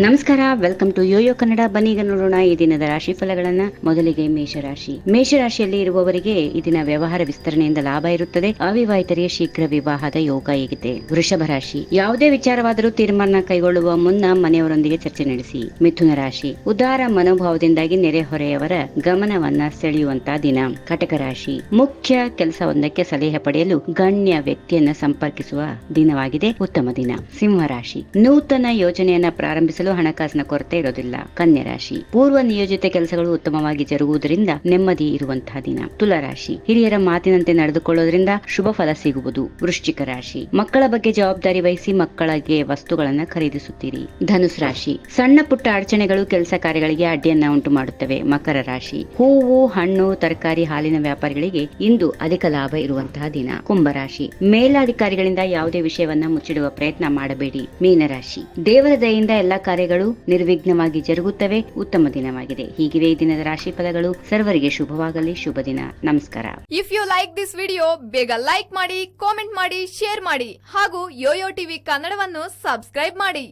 ನಮಸ್ಕಾರ welcome to Yoyo Kannada ಬನ್ನೀಗ ನೋಡೋಣ ಈ ದಿನದ ರಾಶಿ ಫಲಗಳನ್ನ ಮೊದಲಿಗೆ ಮೇಷರಾಶಿ. ಮೇಷರಾಶಿಯಲ್ಲಿ ಇರುವವರಿಗೆ ಈ ದಿನ ವ್ಯವಹಾರ ವಿಸ್ತರಣೆಯಿಂದ ಲಾಭ ಇರುತ್ತದೆ. ಅವಿವಾಹಿತರಿಗೆ ಶೀಘ್ರ ವಿವಾಹದ ಯೋಗ ಇದೆ ವೃಷಭ ರಾಶಿ. ಯಾವುದೇ ವಿಚಾರವಾದರೂ ತೀರ್ಮಾನ ಕೈಗೊಳ್ಳುವ ಮುನ್ನ ಮನೆಯವರೊಂದಿಗೆ ಚರ್ಚೆ ನಡೆಸಿ. ಮಿಥುನ ರಾಶಿ. ಉದಾರ ಮನೋಭಾವದಿಂದಾಗಿ ನೆರೆಹೊರೆಯವರ ಗಮನವನ್ನ ಸೆಳೆಯುವಂತಹ ದಿನ. ಕಟಕ ರಾಶಿ. ಮುಖ್ಯ ಕೆಲಸವೊಂದಕ್ಕೆ ಸಲಹೆ ಪಡೆಯಲು ಗಣ್ಯ ವ್ಯಕ್ತಿಯನ್ನ ಸಂಪರ್ಕಿಸುವ ದಿನವಾಗಿದೆ. ಉತ್ತಮ ದಿನ. ಸಿಂಹ ರಾಶಿ. ನೂತನ ಯೋಜನೆಯನ್ನ ಪ್ರಾರಂಭಿಸಲು ಹಣಕಾಸಿನ ಕೊರತೆ ಇರೋದಿಲ್ಲ. ಕನ್ಯಾ ರಾಶಿ. ಪೂರ್ವ ನಿಯೋಜಿತ ಕೆಲಸಗಳು ಉತ್ತಮವಾಗಿ ಜರುಗುವುದರಿಂದ ನೆಮ್ಮದಿ ಇರುವಂತಹ ದಿನ. ತುಲಾ ರಾಶಿ. ಹಿರಿಯರ ಮಾತಿನಂತೆ ನಡೆದುಕೊಳ್ಳೋದ್ರಿಂದ ಶುಭ ಫಲ ಸಿಗುವುದು. ವೃಶ್ಚಿಕ ರಾಶಿ. ಮಕ್ಕಳ ಬಗ್ಗೆ ಜವಾಬ್ದಾರಿ ವಹಿಸಿ ಮಕ್ಕಳಿಗೆ ವಸ್ತುಗಳನ್ನ ಖರೀದಿಸುತ್ತೀರಿ. ಧನುಸ್ ರಾಶಿ. ಸಣ್ಣ ಪುಟ್ಟ ಅಡಚಣೆಗಳು ಕೆಲಸ ಕಾರ್ಯಗಳಿಗೆ ಅಡ್ಡಿಯನ್ನ ಉಂಟು ಮಾಡುತ್ತವೆ ಮಕರ ರಾಶಿ. ಹೂವು, ಹಣ್ಣು, ತರಕಾರಿ, ಹಾಲಿನ ವ್ಯಾಪಾರಿಗಳಿಗೆ ಇಂದು ಅಧಿಕ ಲಾಭ ಇರುವಂತಹ ದಿನ. ಕುಂಭರಾಶಿ ಮೇಲಾಧಿಕಾರಿಗಳಿಂದ ಯಾವುದೇ ವಿಷಯವನ್ನ ಮುಚ್ಚಿಡುವ ಪ್ರಯತ್ನ ಮಾಡಬೇಡಿ. ಮೀನರಾಶಿ ದೇವರ ದಯೆಯಿಂದ ಎಲ್ಲಾ ಕಾರ್ಯಗಳು ನಿರ್ವಿಘ್ನವಾಗಿ ಜರುಗುತ್ತವೆ. ಉತ್ತಮ ದಿನವಾಗಿದೆ. ಹೀಗಿವೆ ಈ ದಿನದ ರಾಶಿ ಫಲಗಳು. ಸರ್ವರಿಗೆ ಶುಭವಾಗಲಿ. ಶುಭ ದಿನ. ನಮಸ್ಕಾರ. If you like this video ಬೇಗ ಲೈಕ್ ಮಾಡಿ ಕಾಮೆಂಟ್ ಮಾಡಿ ಶೇರ್ ಮಾಡಿ ಹಾಗೂ ಯೋಯೋ ಟಿವಿ ಕನ್ನಡವನ್ನು ಸಬ್ಸ್ಕ್ರೈಬ್ ಮಾಡಿ.